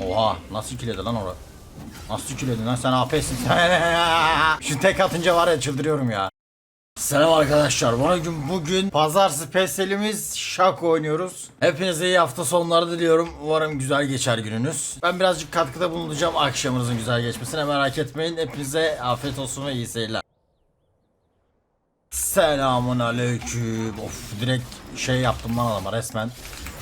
Oha nasıl ikiledi lan orada? Nasıl ikiledi lan sen AP'sin Şu tek atınca var ya çıldırıyorum ya. Selam arkadaşlar. Bugün bugün pazar spesialimiz şak oynuyoruz. Hepinize iyi hafta sonları diliyorum. Umarım güzel geçer gününüz. Ben birazcık katkıda bulunacağım akşamınızın güzel geçmesine merak etmeyin. Hepinize afiyet olsun ve iyi seyirler. Selamun aleyküm. Of direkt şey yaptım lan adama resmen.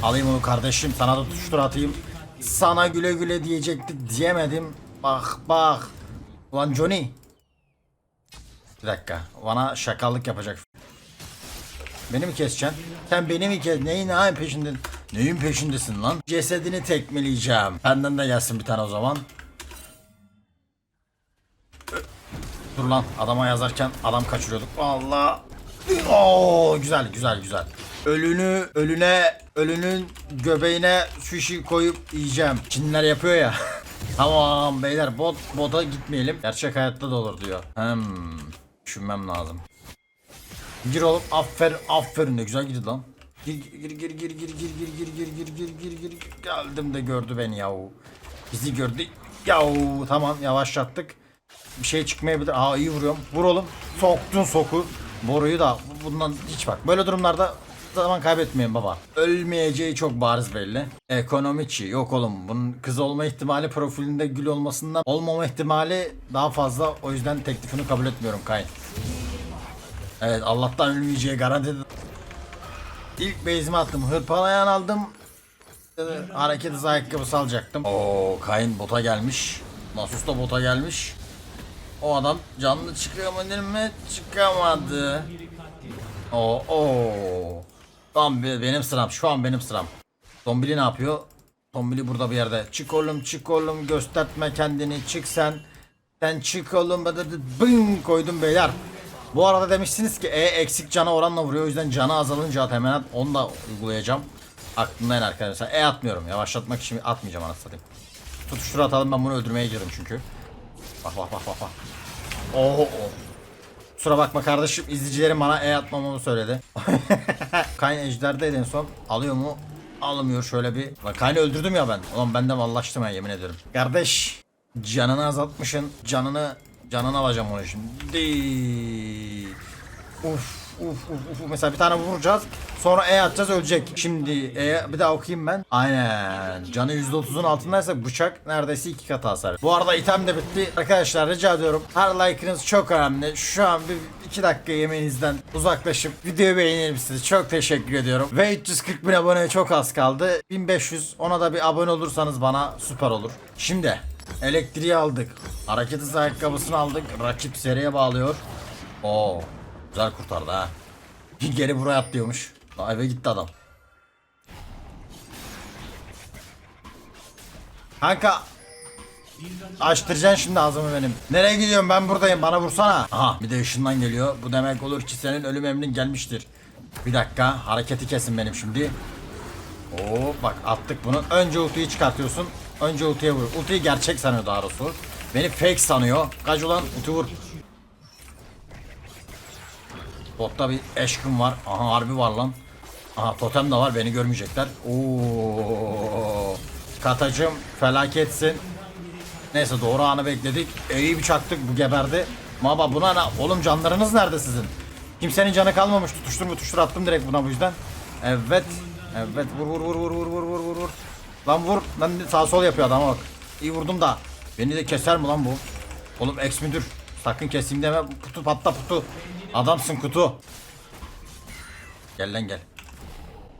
Alayım onu kardeşim sana da tutuştur atayım. Sana güle güle diyecektik diyemedim. Bak bak. Ulan Johnny. Bir dakika. Bana şakallık yapacak. Beni mi keseceksin? Sen beni mi kes? Neyin neyin peşinde? Neyin peşindesin lan? Cesedini tekmeleyeceğim. Benden de gelsin bir tane o zaman. Dur lan adama yazarken adam kaçırıyorduk. Allah. Oo güzel güzel güzel. Ölünü ölüne ölünün göbeğine sushi koyup yiyeceğim. Çinliler yapıyor ya. tamam beyler bot bota gitmeyelim. Gerçek hayatta da olur diyor. Hmm. Düşünmem lazım. Gir oğlum aferin aferin de güzel gidi lan. Gir gir gir gir gir gir gir gir gir gir gir gir gir geldim de gördü beni yahu. Bizi gördü. Yahu tamam yavaşlattık. Bir şey çıkmayabilir. Aa iyi vuruyorum. Vur oğlum. Soktun soku. Boruyu da bundan hiç bak. Böyle durumlarda zaman kaybetmeyin baba. Ölmeyeceği çok bariz belli. Ekonomiçi yok oğlum. Bunun kız olma ihtimali profilinde gül olmasından olmama ihtimali daha fazla. O yüzden teklifini kabul etmiyorum Kayın. Evet Allah'tan ölmeyeceği garanti. İlk base'imi attım. Hırpalayan aldım. Hareket hızı ayakkabısı alacaktım. Oo Kayın bota gelmiş. Nasus da bota gelmiş. O adam canlı çıkamadı mı? Çıkamadı. Oo, oo. Tamam be- benim sıram. Şu an benim sıram. Tombili ne yapıyor? Tombili burada bir yerde. Çık oğlum çık oğlum gösterme kendini çık sen. Sen çık oğlum. Bın koydum beyler. Bu arada demişsiniz ki E eksik cana oranla vuruyor. O yüzden canı azalınca at hemen onu da uygulayacağım. Aklımdayın arkadaşlar. E atmıyorum. Yavaşlatmak için atmayacağım anasını satayım. Tutuştur atalım ben bunu öldürmeye gidiyorum çünkü. Bak bak bak bak bak. Oo. oo. Kusura bakma kardeşim izleyicilerim bana e atmamamı söyledi. Kayn ejderdeydi en son. Alıyor mu? Almıyor şöyle bir. Bak Kayn'ı öldürdüm ya ben. Ulan ben de mallaştım ha yemin ederim. Kardeş canını azaltmışsın. Canını canını alacağım onu şimdi. Uf uf uf uf. Mesela bir tane vuracağız. Sonra E atacağız ölecek. Şimdi E bir daha okuyayım ben. Aynen. Canı %30'un altındaysa bıçak neredeyse iki kat hasar. Bu arada item de bitti. Arkadaşlar rica ediyorum. Her like'ınız çok önemli. Şu an bir iki dakika yemeğinizden uzaklaşıp videoyu beğenir misiniz? Çok teşekkür ediyorum. Ve 340 bin aboneye çok az kaldı. 1500 ona da bir abone olursanız bana süper olur. Şimdi elektriği aldık. Hareket hızı ayakkabısını aldık. Rakip seriye bağlıyor. Oo. Güzel kurtardı ha. Geri buraya atlıyormuş. Daha eve gitti adam. Kanka Açtıracaksın şimdi ağzımı benim. Nereye gidiyorum ben buradayım bana vursana. Aha bir de ışından geliyor. Bu demek olur ki senin ölüm emrin gelmiştir. Bir dakika hareketi kesin benim şimdi. Oo bak attık bunu. Önce ultiyi çıkartıyorsun. Önce ultiye vur. Ultiyi gerçek sanıyor daha doğrusu. Beni fake sanıyor. Kaç ulan ulti vur. Botta bir eşkım var. Aha harbi var lan. Aha totem de var beni görmeyecekler. Oo. Katacım felaketsin. Neyse doğru anı bekledik. İyi bir çaktık bu geberdi. Baba buna ne? Oğlum canlarınız nerede sizin? Kimsenin canı kalmamış. Tutuştur mu tutuştur attım direkt buna bu yüzden. Evet. Evet vur vur vur vur vur vur vur vur vur. Lan vur. Lan sağ sol yapıyor adama bak. İyi vurdum da. Beni de keser mi lan bu? Oğlum ex müdür. Sakın keseyim deme. Putu patla putu. Adamsın kutu. Gel lan gel.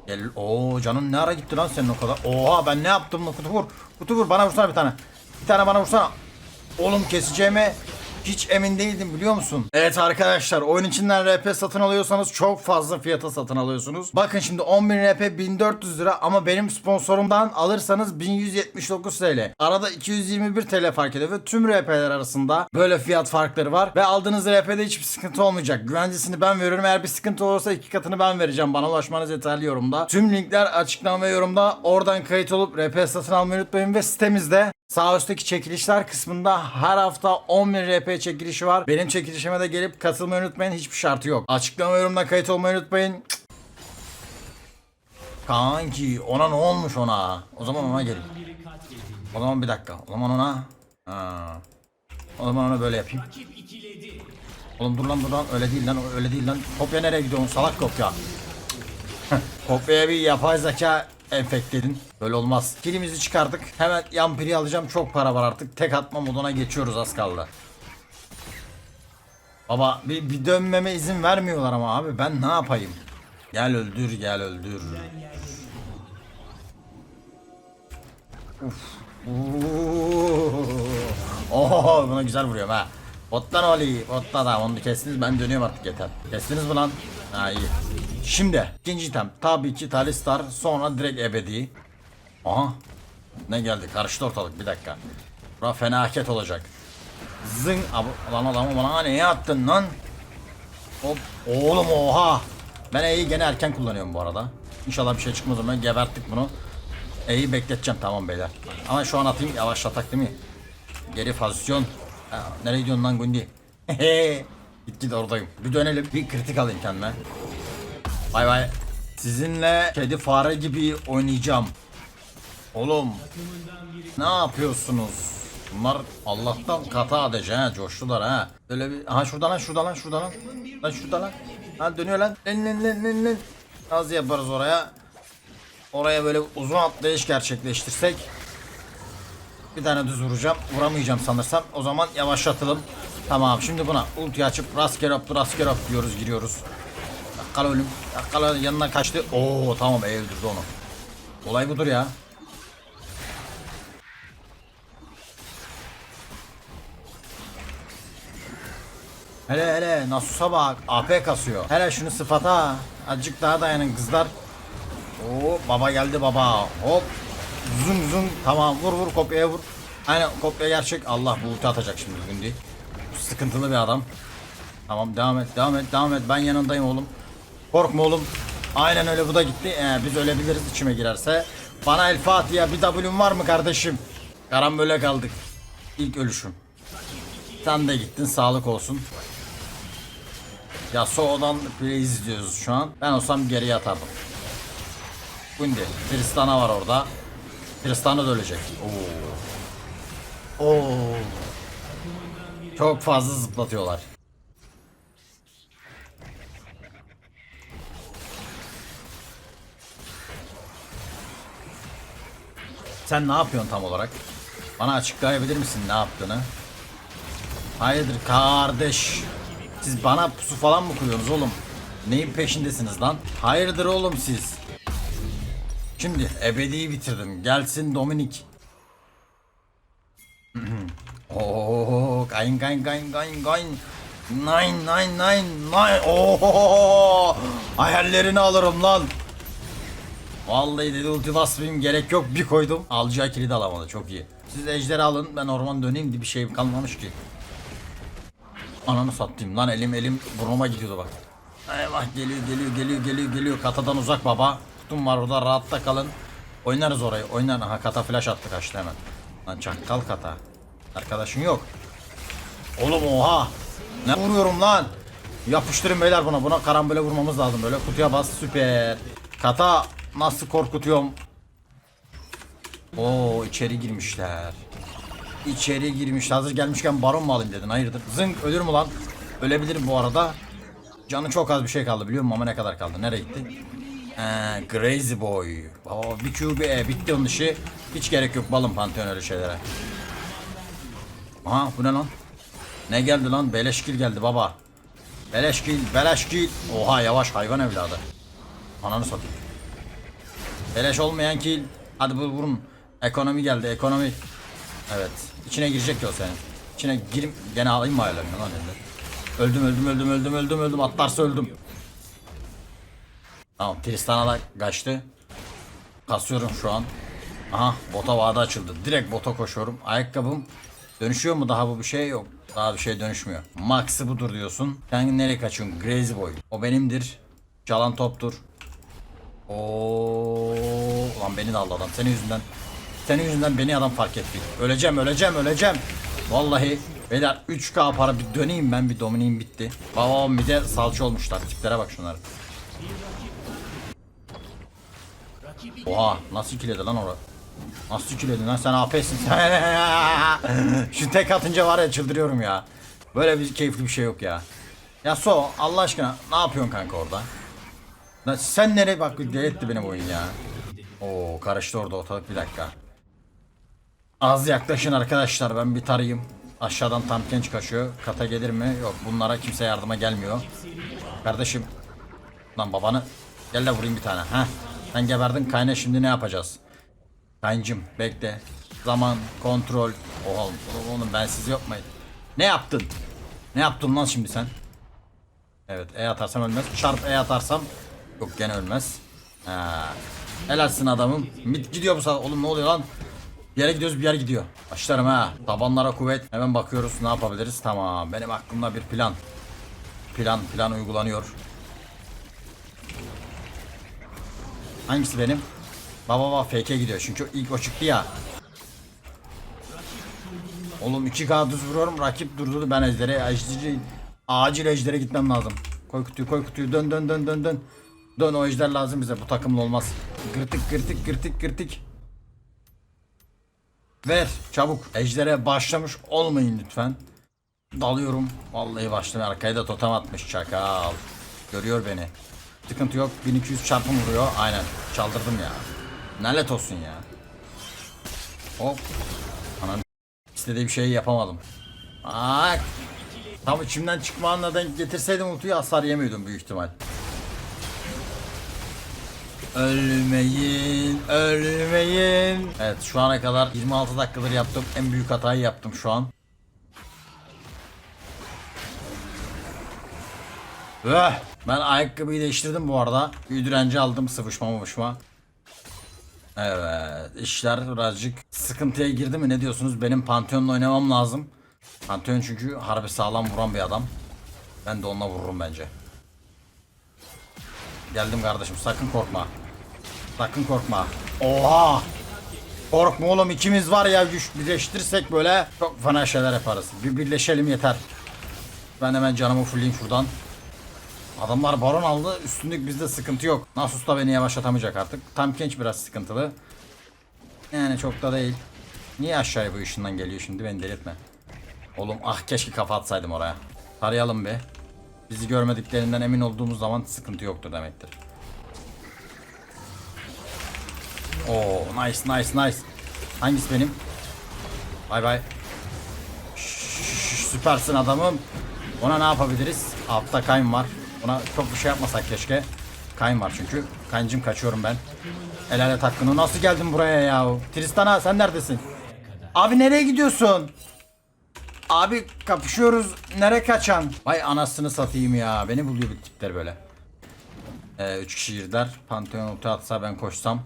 Gel. Oo canın ne ara gitti lan senin o kadar. Oha ben ne yaptım lan kutu vur. Kutu vur bana vursana bir tane. Bir tane bana vursana. Oğlum keseceğime hiç emin değildim biliyor musun? Evet arkadaşlar oyun içinden RP satın alıyorsanız çok fazla fiyata satın alıyorsunuz. Bakın şimdi 10.000 RP 1400 lira ama benim sponsorumdan alırsanız 1179 TL. Arada 221 TL fark ediyor ve tüm RP'ler arasında böyle fiyat farkları var. Ve aldığınız RP'de hiçbir sıkıntı olmayacak. Güvencesini ben veriyorum. Eğer bir sıkıntı olursa iki katını ben vereceğim. Bana ulaşmanız yeterli yorumda. Tüm linkler açıklama ve yorumda. Oradan kayıt olup RP satın almayı unutmayın ve sitemizde Sağ üstteki çekilişler kısmında her hafta 10.000 RP çekilişi var. Benim çekilişime de gelip katılmayı unutmayın. Hiçbir şartı yok. Açıklama yorumda kayıt olmayı unutmayın. Kanki ona ne olmuş ona? O zaman ona gelin. O zaman bir dakika. O zaman ona... Ha. O zaman ona böyle yapayım. Oğlum dur lan dur lan öyle değil lan öyle değil lan. Kopya nereye gidiyorsun salak kopya. Kopyaya bir yapay zeka enfekledin. Böyle olmaz. Kilimizi çıkardık. Hemen yan piri alacağım. Çok para var artık. Tek atma moduna geçiyoruz az kaldı. Baba bir, bir dönmeme izin vermiyorlar ama abi ben ne yapayım? Gel öldür gel öldür. Uf. Oo buna güzel vuruyorum ha. Bottan oli. Botta da onu kestiniz ben dönüyorum artık yeter. Kestiniz mi lan? Ha iyi. Şimdi ikinci item tabii ki Talistar sonra direkt ebedi. Aha. Ne geldi karıştı ortalık bir dakika. Bura fenaket olacak. Zın Abi, lan adamı bana neye attın lan? Hop oğlum oha. Ben E'yi gene erken kullanıyorum bu arada. İnşallah bir şey çıkmaz ama geberttik bunu. E'yi bekleteceğim tamam beyler. Ama şu an atayım yavaşlatak değil mi? Geri pozisyon. Ha, nereye gidiyorsun lan Gundi? git git oradayım. Bir dönelim. Bir kritik alayım kendime. Bay bay. Sizinle kedi fare gibi oynayacağım. Oğlum. Ne yapıyorsunuz? Bunlar Allah'tan kata adece ha coştular ha. Böyle bir aha şuradan lan şuradan lan şuradan lan. Lan şuradan lan. Ha dönüyor lan. Lan lan lan lan lan. Nasıl yaparız oraya? Oraya böyle uzun atlayış gerçekleştirsek. Bir tane düz vuracağım. Vuramayacağım sanırsam. O zaman yavaşlatalım. Tamam şimdi buna ulti açıp rastgele hop rastgele hop diyoruz giriyoruz. Dakkala ölüm. Dakkala yanına kaçtı. Oo tamam öldürdü onu. Olay budur ya. Hele hele Nasus'a bak AP kasıyor. Hele şunu sıfata. Azıcık daha dayanın kızlar. Oo baba geldi baba. Hop. Zung zung. Tamam vur vur kopyaya vur. Aynen kopya gerçek. Allah bu ulti atacak şimdi Gündi. Sıkıntılı bir adam. Tamam devam et devam et devam et. Ben yanındayım oğlum. Korkma oğlum. Aynen öyle bu da gitti. Ee, biz ölebiliriz içime girerse. Bana El Fatiha bir W'm var mı kardeşim? Karambole kaldık. İlk ölüşüm. Sen de gittin sağlık olsun. Ya Soğu'dan play izliyoruz şu an. Ben olsam geriye atardım. Gundi. Tristana var orada. Tristana da ölecek. Oo. Oo. Çok fazla zıplatıyorlar. Sen ne yapıyorsun tam olarak? Bana açıklayabilir misin ne yaptığını? Hayırdır kardeş? Siz bana pusu falan mı kuruyorsunuz oğlum? Neyin peşindesiniz lan? Hayırdır oğlum siz? Şimdi ebediyi bitirdim. Gelsin Dominik. Oo, kayn kayn kayn kayn kayn. Nine nine nine nine. Oo, hayallerini alırım lan. Vallahi dedi ulti basmayayım gerek yok bir koydum. Alacağı kilidi alamadı çok iyi. Siz ejderi alın ben orman döneyim diye bir şey kalmamış ki. Ananı sattım lan elim elim burnuma gidiyordu bak. Eyvah geliyor geliyor geliyor geliyor geliyor katadan uzak baba. Kutum var orada rahatta kalın. Oynarız orayı oynar. Aha kata flash attı kaçtı hemen. Lan çakkal kata. Arkadaşın yok. Oğlum oha. Ne vuruyorum lan? Yapıştırın beyler buna. Buna karambole vurmamız lazım böyle. Kutuya bas süper. Kata nasıl korkutuyorum. Oo içeri girmişler. İçeri girmiş. Hazır gelmişken baron mu alayım dedin? Hayırdır? Zınk ölür mü lan? Ölebilirim bu arada. Canı çok az bir şey kaldı biliyor musun ama ne kadar kaldı? Nereye gitti? Ee, crazy boy. Baba bir Q bir E bitti onun işi. Hiç gerek yok balım pantheon öyle şeylere. Aha bu ne lan? Ne geldi lan? Beleşkil geldi baba. Beleşkil, beleşkil. Oha yavaş hayvan evladı. Ananı satayım. Beleş olmayan kil. Hadi vurun. Ekonomi geldi ekonomi. Evet. İçine girecek o senin. İçine girim. Gene alayım mı ayarlarını lan elinde? Öldüm öldüm öldüm öldüm öldüm öldüm. Atlarsa öldüm. Tamam Tristan'a da kaçtı. Kasıyorum şu an. Aha bota vade açıldı. Direkt bota koşuyorum. Ayakkabım dönüşüyor mu daha bu bir şey yok. Daha bir şey dönüşmüyor. Max'ı budur diyorsun. Sen nereye kaçıyorsun? Crazy boy. O benimdir. Çalan toptur. Oo, lan beni de aldı adam. Senin yüzünden. Senin yüzünden beni adam fark etti. Öleceğim, öleceğim, öleceğim. Vallahi beyler 3K para bir döneyim ben bir domineyim bitti. Babam bir de salça olmuşlar. Tiplere bak şunlara. Oha nasıl ikiledi lan orada? Nasıl küledin lan sen AP'sin sen. Şu tek atınca var ya çıldırıyorum ya. Böyle bir keyifli bir şey yok ya. Ya So Allah aşkına ne yapıyorsun kanka orada? Lan sen nereye bak deletti benim oyun ya. Oo karıştı orada ortalık bir dakika. Az yaklaşın arkadaşlar ben bir tarayayım. Aşağıdan tam genç kaçıyor. Kata gelir mi? Yok bunlara kimse yardıma gelmiyor. Kardeşim. Lan babanı. Gel de vurayım bir tane. Heh. Sen geberdin kayna şimdi ne yapacağız? Kancım bekle. Zaman, kontrol. Oğlum, oğlum ben siz yok muyum? Ne yaptın? Ne yaptın lan şimdi sen? Evet E atarsam ölmez. Çarp E atarsam yok gene ölmez. Ha. Helalsin adamım. Mid gidiyor bu sefer. Oğlum ne oluyor lan? Bir yere gidiyoruz bir yer gidiyor. Başlarım ha. Tabanlara kuvvet. Hemen bakıyoruz ne yapabiliriz. Tamam benim aklımda bir plan. Plan plan uygulanıyor. Hangisi benim? Baba baba FK gidiyor çünkü ilk o çıktı ya. Oğlum 2K düz vuruyorum rakip durdurdu ben ejdere acil, acil ejdere gitmem lazım. Koy kutuyu koy kutuyu dön dön dön dön dön. Dön o ejder lazım bize bu takımla olmaz. Gırtık gırtık gırtık gırtık. Ver çabuk ejdere başlamış olmayın lütfen. Dalıyorum. Vallahi başladım arkaya da totem atmış çakal. Görüyor beni. Sıkıntı yok 1200 çarpım vuruyor aynen çaldırdım ya. Nalet olsun ya. Hop. Anam istediğim şeyi yapamadım. Ak. Tam içimden çıkmağına denk getirseydim ultiyi hasar yemiyordum büyük ihtimal. Ölmeyin, ölmeyin. Evet şu ana kadar 26 dakikadır yaptım. En büyük hatayı yaptım şu an. Öh! Ben ayakkabıyı değiştirdim bu arada. Bir direnci aldım sıvışma mıvışma. Evet işler birazcık sıkıntıya girdi mi ne diyorsunuz? Benim Pantheon'la oynamam lazım. Pantheon çünkü harbi sağlam vuran bir adam. Ben de onunla vururum bence. Geldim kardeşim sakın korkma. Sakın korkma. Oha! Korkma oğlum ikimiz var ya güç birleştirsek böyle çok fena şeyler yaparız. Bir birleşelim yeter. Ben hemen canımı fulleyim şuradan. Adamlar baron aldı. Üstünlük bizde sıkıntı yok. Nasus da beni yavaşlatamayacak artık. Tam genç biraz sıkıntılı. Yani çok da değil. Niye aşağıya bu ışından geliyor şimdi beni delirtme. Oğlum ah keşke kafa atsaydım oraya. Tarayalım bir. Bizi görmediklerinden emin olduğumuz zaman sıkıntı yoktur demektir. Oo nice nice nice. Hangisi benim? Bay bay. Süpersin adamım. Ona ne yapabiliriz? Altta kayın var. Ona çok bir şey yapmasak keşke. Kayın var çünkü. Kayıncım kaçıyorum ben. El ele hakkını. Nasıl geldin buraya ya? Tristana sen neredesin? Abi nereye gidiyorsun? Abi kapışıyoruz. Nere kaçan? Vay anasını satayım ya. Beni buluyor bu tipler böyle. Ee, üç kişi girdiler. Pantheon ulti atsa ben koşsam.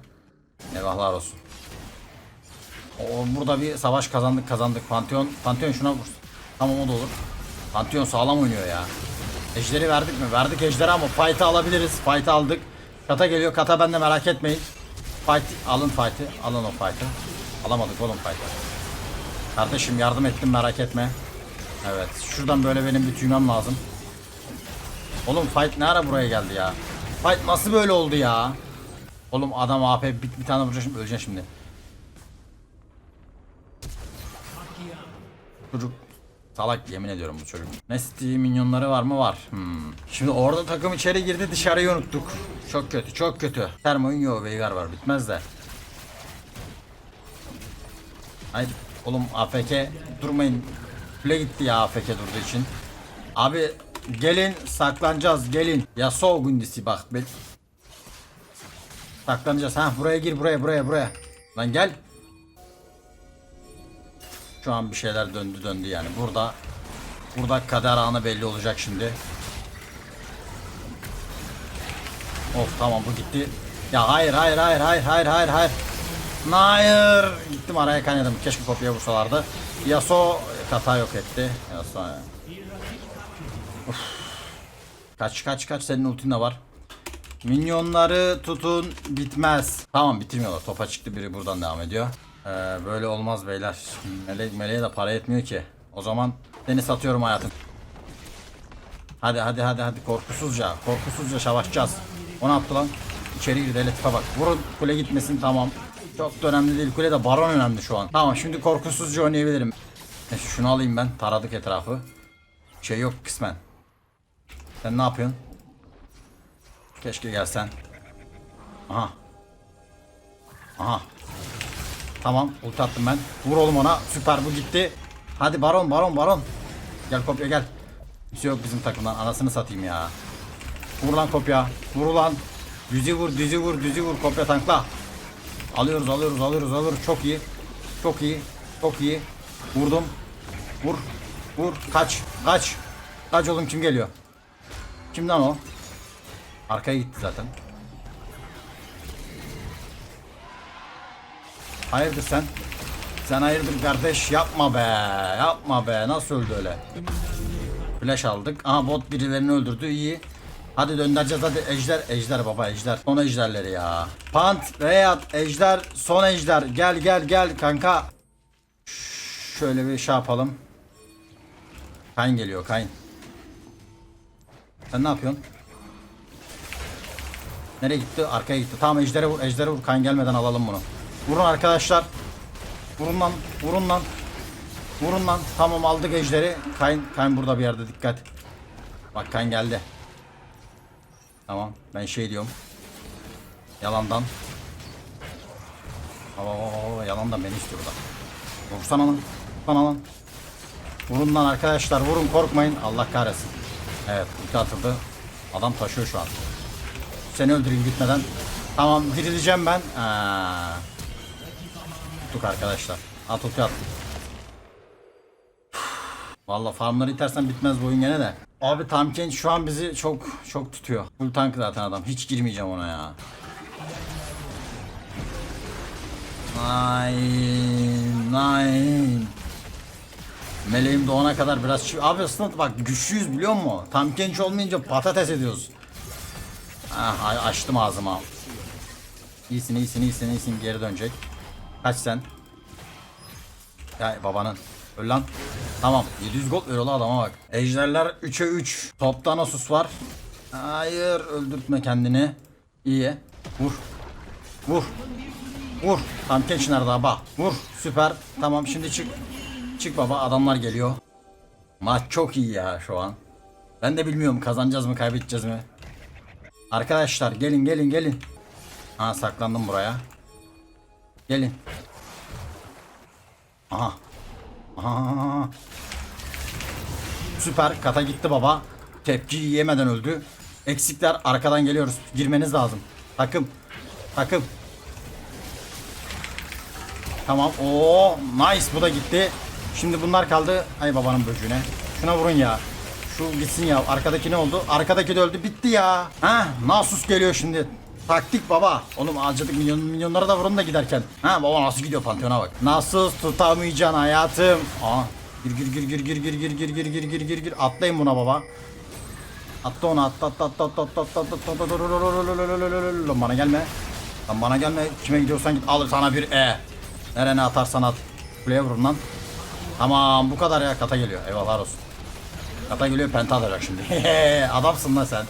Eyvahlar olsun. O, burada bir savaş kazandık kazandık. Pantheon, Pantheon şuna vur. Tamam o da olur. Pantheon sağlam oynuyor ya. Ejderi verdik mi? Verdik ejderi ama fight'ı alabiliriz. Fight'ı aldık. Kata geliyor. Kata bende merak etmeyin. Fight alın fight'ı. Alın o fight'ı. Alamadık oğlum fight'ı. Kardeşim yardım ettim merak etme. Evet. Şuradan böyle benim bir tüymem lazım. Oğlum fight ne ara buraya geldi ya? Fight nasıl böyle oldu ya? Oğlum adam AP bir, bir tane vuracak şimdi öleceksin şimdi. Çocuk salak yemin ediyorum bu çocuk. Messi minyonları var mı? Var. Hmm. Şimdi orada takım içeri girdi dışarıyı unuttuk. Çok kötü çok kötü. Termoyun yok Veigar var bitmez de. Haydi oğlum AFK durmayın. Kule gitti ya AFK durduğu için. Abi gelin saklanacağız gelin. Yasuo gündüzü bak. Ben... Saklanacağız. Ha buraya gir buraya buraya buraya. Lan gel. Şu an bir şeyler döndü döndü yani. Burada burada kader anı belli olacak şimdi. Of tamam bu gitti. Ya hayır hayır hayır hayır hayır hayır hayır. Hayır. Gittim araya kaynadım. Keşke kopya vursalardı. Yasuo kata yok etti. Yasuo ya. Of. Kaç kaç kaç senin ultin de var. Minyonları tutun bitmez. Tamam bitirmiyorlar. Topa çıktı biri buradan devam ediyor. Ee, böyle olmaz beyler. Mele meleğe de para etmiyor ki. O zaman seni satıyorum hayatım. Hadi hadi hadi hadi korkusuzca korkusuzca savaşacağız. O ne yaptı lan? İçeri girdi hele bak. Vurun kule gitmesin tamam. Çok da önemli değil. Kule de baron önemli şu an. Tamam şimdi korkusuzca oynayabilirim. Neyse şunu alayım ben. Taradık etrafı. Şey yok kısmen. Sen ne yapıyorsun? Keşke gelsen. Aha. Aha. Tamam ulti attım ben. Vur oğlum ona. Süper bu gitti. Hadi baron baron baron. Gel kopya gel. Bir şey yok bizim takımdan. Anasını satayım ya. Vur lan kopya. Vur ulan. Düzü vur düzü vur düzü vur kopya tankla. Alıyoruz alıyoruz alıyoruz alıyoruz. Çok iyi. Çok iyi. Çok iyi. Vurdum. Vur. Vur. Kaç. Kaç. Kaç oğlum kim geliyor? Kimden o? Arkaya gitti zaten. Hayırdır sen? Sen hayırdır kardeş yapma be. Yapma be. Nasıl öldü öyle? Flash aldık. Aha bot birilerini öldürdü. iyi. Hadi döndüreceğiz hadi ejder ejder baba ejder. Son ejderleri ya. Pant, Reyat, ejder, son ejder. Gel gel gel kanka. Şöyle bir şey yapalım. Kayn geliyor Kayn. Sen ne yapıyorsun? Nereye gitti? Arkaya gitti. Tamam ejdere vur. Ejdere vur. Kan gelmeden alalım bunu. Vurun arkadaşlar. Vurun lan. Vurun lan. Vurun lan. Tamam aldık ejderi. Kayn, Kayn burada bir yerde dikkat. Bak Kayn geldi. Tamam. Ben şey diyorum. Yalandan. Aa, yalandan beni istiyor da. Vursana lan. Vursana lan. Vurun lan arkadaşlar. Vurun korkmayın. Allah kahretsin. Evet ulti atıldı. Adam taşıyor şu an. Seni öldüreyim gitmeden. Tamam dirileceğim ben. Aa. Tuttuk arkadaşlar. At ulti at. Valla farmları itersen bitmez bu oyun gene de. Abi Tamken şu an bizi çok çok tutuyor. Full tank zaten adam. Hiç girmeyeceğim ona ya. Nine, nine. Meleğim doğana kadar biraz çiv... Abi aslında bak güçlüyüz biliyor musun? Tam genç olmayınca patates ediyoruz. Ah açtım ağzıma. İyisin iyisin iyisin iyisin geri dönecek. Kaç sen? Ya babanın. Öl lan. Tamam 700 gold ver ola adama bak. Ejderler 3'e 3. Topta Nasus var. Hayır öldürtme kendini. İyi. Vur. Vur. Vur. Tam genç nerede bak. Vur. Süper. Tamam şimdi çık. Çık baba adamlar geliyor. Maç çok iyi ya şu an. Ben de bilmiyorum kazanacağız mı kaybedeceğiz mi. Arkadaşlar gelin gelin gelin. Ha saklandım buraya. Gelin. Aha. Aha. Süper kata gitti baba. Tepki yemeden öldü. Eksikler arkadan geliyoruz. Girmeniz lazım. Takım. Takım. Tamam. Oo, nice bu da gitti. Şimdi bunlar kaldı. Ay babanın böcüğüne. Şuna vurun ya. Şu gitsin ya. Arkadaki ne oldu? Arkadaki de öldü. Bitti ya. Ha, Nasus geliyor şimdi. Taktik baba. Oğlum acıdık milyon milyonlara da vurun da giderken. Ha baba nasıl gidiyor Pantheon'a bak. Nasus tutamayacaksın hayatım. Aa. Gir gir gir gir gir gir gir gir gir gir gir gir gir. Atlayın buna baba. Atla onu atla atla atla atla atla atla atla atla atla Lan bana gelme. Lan bana gelme. Kime gidiyorsan git. Al sana bir E. Nerene atarsan at. Kuleye vurun lan. Tamam bu kadar ya kata geliyor. Eyvallah olsun. Kata geliyor penta atacak şimdi. Adamsın lan sen.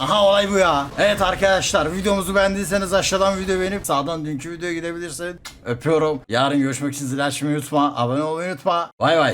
Aha olay bu ya. Evet arkadaşlar videomuzu beğendiyseniz aşağıdan video beğenip sağdan dünkü videoya gidebilirsiniz. Öpüyorum. Yarın görüşmek için zil açmayı unutma. Abone olmayı unutma. Bay bay.